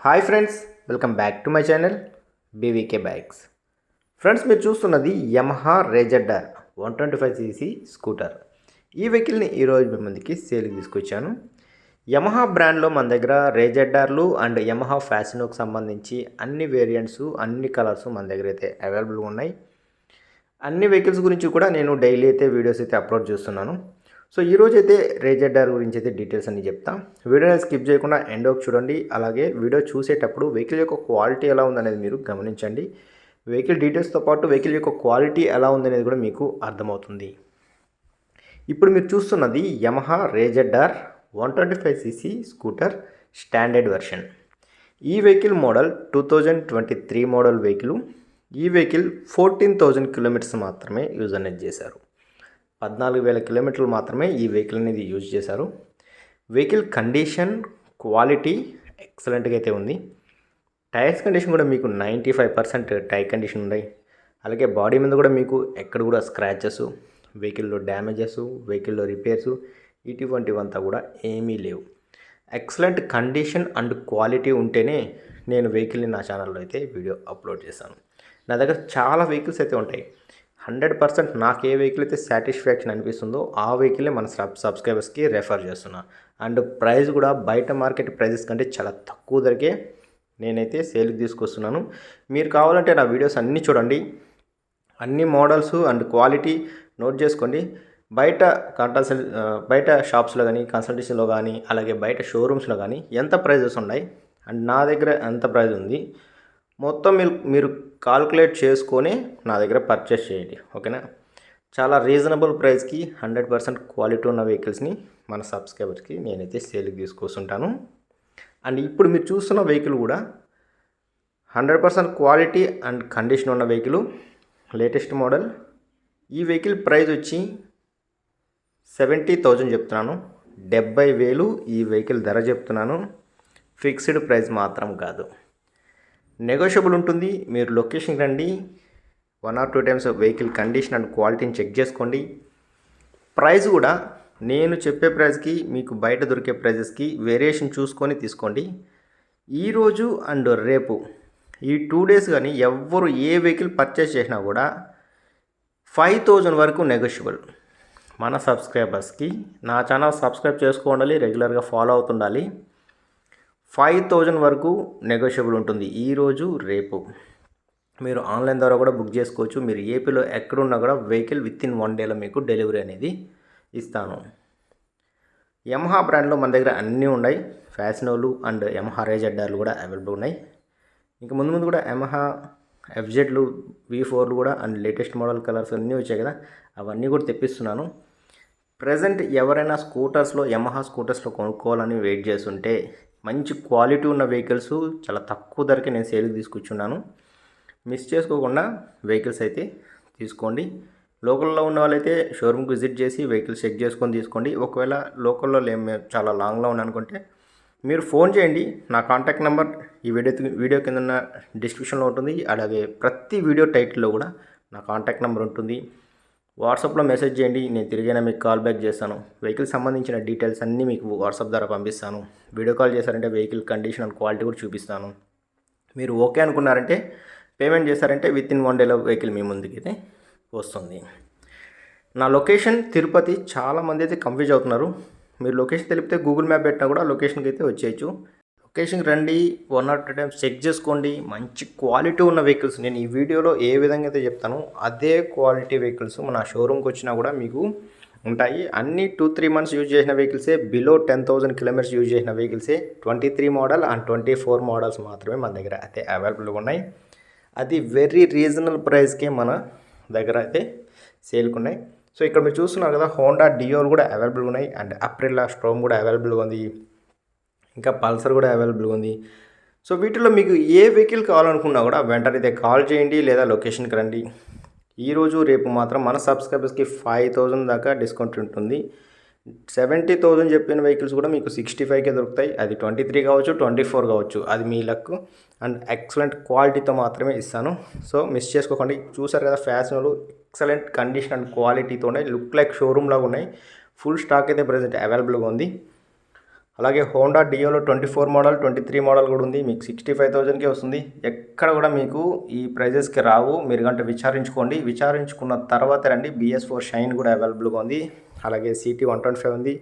Hi friends welcome back to my channel BVK bikes friends మీరు చూస్తున్నది Yamaha RayZR one twenty five CC scooter ఈ వెహికల్ని ఈరోజు మీ ముందుకి సేల్కి తీసుకొచ్చాను. యమహా బ్రాండ్లో మన దగ్గర రేజెడ్డార్లు అండ్ యమహా ఫ్యాషన్కి సంబంధించి అన్ని వేరియంట్స్ అన్ని కలర్స్ మన దగ్గర అయితే అవైలబుల్గా ఉన్నాయి. అన్ని వెహికల్స్ గురించి కూడా నేను డైలీ అయితే వీడియోస్ అయితే అప్లోడ్ చేస్తున్నాను. సో ఈరోజు అయితే రేజెడ్డార్ గురించి అయితే డీటెయిల్స్ అన్ని చెప్తా. వీడియోని స్కిప్ చేయకుండా ఎండ్ వరకు చూడండి. అలాగే వీడియో చూసేటప్పుడు వెహికల్ యొక్క క్వాలిటీ ఎలా ఉందనేది మీరు గమనించండి. వెహికల్ డీటెయిల్స్తో పాటు వెహికల్ యొక్క క్వాలిటీ ఎలా ఉందనేది కూడా మీకు అర్థమవుతుంది. ఇప్పుడు మీరు చూస్తున్నది Yamaha RayZR one twenty five CC scooter standard version. ఈ vehicle model two thousand twenty three model vehicle. ఈ వెహికల్ ఫోర్టీన్ థౌజండ్ కిలోమీటర్స్ మాత్రమే యూజ్ అనేది చేశారు. పద్నాలుగు వేల కిలోమీటర్లు మాత్రమే ఈ వెహికల్ అనేది యూజ్ చేశారు. వెహికల్ కండిషన్ క్వాలిటీ ఎక్సలెంట్గా అయితే ఉంది. టైర్స్ కండిషన్ కూడా మీకు ninety five percent tyre condition ఉన్నాయి అలాగే బాడీ మీద కూడా మీకు ఎక్కడ కూడా స్క్రాచెస్ వెహికల్లో డ్యామేజెస్ వెహికల్లో రిపేర్స్ ఇటువంటివంతా కూడా ఏమీ లేవు. ఎక్సలెంట్ కండిషన్ అండ్ క్వాలిటీ ఉంటేనే నేను వెహికల్ని నా ఛానల్లో అయితే వీడియో అప్లోడ్ చేశాను. నా దగ్గర చాలా వెహికల్స్ అయితే ఉంటాయి. హండ్రెడ్ పర్సెంట్ నాకు ఏ వెహికల్ అయితే సాటిస్ఫాక్షన్ అనిపిస్తుందో ఆ వెహికలే మన సబ్ సబ్స్క్రైబర్స్కి రెఫర్ చేస్తున్నా. అండ్ ప్రైస్ కూడా బయట మార్కెట్ ప్రైజెస్ కంటే చాలా తక్కువ ధరకే నేనైతే సేల్కి తీసుకొస్తున్నాను. మీరు కావాలంటే నా వీడియోస్ అన్నీ చూడండి. అన్ని మోడల్స్ అండ్ క్వాలిటీ నోట్ చేసుకోండి. బయట కన్సల్ బయట షాప్స్లో కానీ కన్సల్టేషన్లో కానీ అలాగే బయట షోరూమ్స్లో కానీ ఎంత ప్రైజెస్ ఉన్నాయి? అండ్ నా దగ్గర ఎంత ప్రైస్ ఉంది? మొత్తం మీరు మీరు కాల్కులేట్ చేసుకొని నా దగ్గర పర్చేస్ చేయండి ఓకేనా? చాలా రీజనబుల్ ప్రైస్కి హండ్రెడ్ పర్సెంట్ క్వాలిటీ ఉన్న వెహికల్స్ని మన సబ్స్క్రైబర్స్కి నేనైతే సేల్కి తీసుకొస్తుంటాను. అండ్ ఇప్పుడు మీరు చూస్తున్న వెహికల్ కూడా hundred percent quality and condition ఉన్న వెహికల్ లేటెస్ట్ మోడల్ ఈ వెహికల్ ప్రైస్ వచ్చి సెవెంటీ థౌజండ్ చెప్తున్నాను. డెబ్బై వేలు ఈ వెహికల్ ధర చెప్తున్నాను. ఫిక్స్డ్ ప్రైస్ మాత్రం కాదు. నెగోషియబుల్ ఉంటుంది. మీరు లొకేషన్కి రండి. One or two times vehicle condition and క్వాలిటీని చెక్ చేసుకోండి. ప్రైస్ కూడా నేను చెప్పే ప్రైస్కి మీకు బయట దొరికే ప్రైజెస్కి వేరియేషన్ చూసుకొని తీసుకోండి. ఈరోజు అండ్ రేపు ఈ టూ డేస్ కానీ ఎవ్వరు ఏ వెహికల్ పర్చేస్ చేసినా కూడా ఫైవ్ థౌజండ్ వరకు నెగోషియబుల్ మన సబ్స్క్రైబర్స్కి నా ఛానల్ సబ్స్క్రైబ్ చేసుకోండాలి రెగ్యులర్గా ఫాలో అవుతుండాలి. ఫైవ్ థౌజండ్ వరకు నెగోషియబుల్ ఉంటుంది. ఈరోజు రేపు. మీరు ఆన్లైన్ ద్వారా కూడా బుక్ చేసుకోవచ్చు. మీరు ఏపీలో ఎక్కడున్నా కూడా వెహికల్ విత్ ఇన్ వన్ డేలో మీకు డెలివరీ అనేది ఇస్తాను. యమహా బ్రాండ్లో మన దగ్గర అన్నీ ఉన్నాయి. ఫ్యాషనోలు అండ్ యమహా రేజెడ్డార్లు కూడా అవైలబుల్ ఉన్నాయి. ఇంకా ముందు ముందు కూడా యమహా ఎఫ్జెడ్లు వి ఫోర్లు కూడా అండ్ లేటెస్ట్ మోడల్ కలర్స్ అన్నీ వచ్చాయి కదా. అవన్నీ కూడా తెప్పిస్తున్నాను. ప్రజెంట్ ఎవరైనా స్కూటర్స్లో యమహా స్కూటర్స్లో కొనుక్కోవాలని వెయిట్ చేస్తుంటే మంచి క్వాలిటీ ఉన్న వెహికల్స్ చాలా తక్కువ ధరకే నేను సేల్కి తీసుకొచ్చున్నాను. మిస్ చేసుకోకుండా వెహికల్స్ అయితే తీసుకోండి. లోకల్లో ఉన్న వాళ్ళైతే షోరూమ్కి విజిట్ చేసి వెహికల్స్ చెక్ చేసుకొని తీసుకోండి. ఒకవేళ లోకల్లో లే చాలా లాంగ్లో ఉన్నానుకుంటే మీరు ఫోన్ చేయండి. నా కాంటాక్ట్ నెంబర్ ఈ వీడియో వీడియో కింద ఉన్న డిస్క్రిప్షన్లో ఉంటుంది. అలాగే ప్రతి వీడియో టైటిల్లో కూడా నా కాంటాక్ట్ నెంబర్ ఉంటుంది. వాట్సాప్లో మెసేజ్ చేయండి నేను తిరిగైనా మీకు కాల్ బ్యాక్ చేస్తాను. వెహికల్ సంబంధించిన డీటెయిల్స్ అన్నీ మీకు వాట్సాప్ ద్వారా పంపిస్తాను. వీడియో కాల్ చేశారంటే వెహికల్ కండిషన్ అండ్ క్వాలిటీ కూడా చూపిస్తాను. మీరు ఓకే అనుకున్నారంటే పేమెంట్ చేశారంటే విత్ ఇన్ వన్ డేలో వెహికల్ మీ ముందుకైతే వస్తుంది. నా లొకేషన్ తిరుపతి చాలామంది అయితే కన్ఫ్యూజ్ అవుతున్నారు. మీరు లొకేషన్ తెలిపితే గూగుల్ మ్యాప్ పెట్టినా కూడా లొకేషన్కి అయితే వచ్చేయచ్చు. లొకేషన్కి రండి one or two times check చేసుకోండి. మంచి క్వాలిటీ ఉన్న వెహికల్స్ నేను ఈ వీడియోలో ఏ విధంగా అయితే చెప్తానో అదే క్వాలిటీ వెహికల్స్ మన షోరూమ్కి వచ్చినా కూడా మీకు ఉంటాయి. అన్ని టూ త్రీ మంత్స్ యూజ్ చేసిన వెహికల్సే below ten thousand kilometres use చేసిన వెహికల్సే twenty three model and twenty four models మాత్రమే మన దగ్గర అయితే అవైలబుల్గా ఉన్నాయి. అది వెరీ రీజనబుల్ ప్రైస్కే మన దగ్గర అయితే సేల్కి ఉన్నాయి. సో ఇక్కడ మీరు చూస్తున్నారు కదా హోండా డియోలు కూడా అవైలబుల్గా ఉన్నాయి. అండ్ అప్రిల్లా స్ట్రోమ్ కూడా అవైలబుల్గా ఉంది. ఇంకా పల్సర్ కూడా అవైలబుల్గా ఉంది. సో వీటిలో మీకు ఏ వెహికల్ కావాలనుకున్నా కూడా వెంటనే అయితే కాల్ చేయండి లేదా లొకేషన్కి రండి. ఈరోజు రేపు మాత్రం మన సబ్స్క్రైబర్స్కి ఫైవ్ థౌజండ్ దాకా డిస్కౌంట్ ఉంటుంది. సెవెంటీ థౌజండ్ చెప్పిన వెహికల్స్ కూడా మీకు సిక్స్టీ ఫైవ్కే దొరుకుతాయి. అది ట్వంటీ త్రీ కావచ్చు ట్వంటీ ఫోర్ కావచ్చు. అది మీ లక్ అండ్ ఎక్సలెంట్ క్వాలిటీతో మాత్రమే ఇస్తాను. సో మిస్ చేసుకోకండి. చూసారు కదా ఫ్యాషన్లు ఎక్సలెంట్ కండిషన్ అండ్ క్వాలిటీతో ఉన్నాయి. లుక్ లైక్ షోరూమ్ లాగా ఉన్నాయి. ఫుల్ స్టాక్ అయితే ప్రజెంట్ అవైలబుల్గా ఉంది. అలాగే Honda డియోలో twenty four model twenty three model కూడా ఉంది. మీకు సిక్స్టీ ఫైవ్ థౌజండ్కే వస్తుంది. ఎక్కడ కూడా మీకు ఈ ప్రైజెస్కి రావు. మీరు గంట విచారించుకోండి. విచారించుకున్న తర్వాత రండి. బిఎస్ ఫోర్ షైన్ కూడా అవైలబుల్గా ఉంది. అలాగే సిటీ వన్ ట్వంటీ ఫైవ్ ఉంది.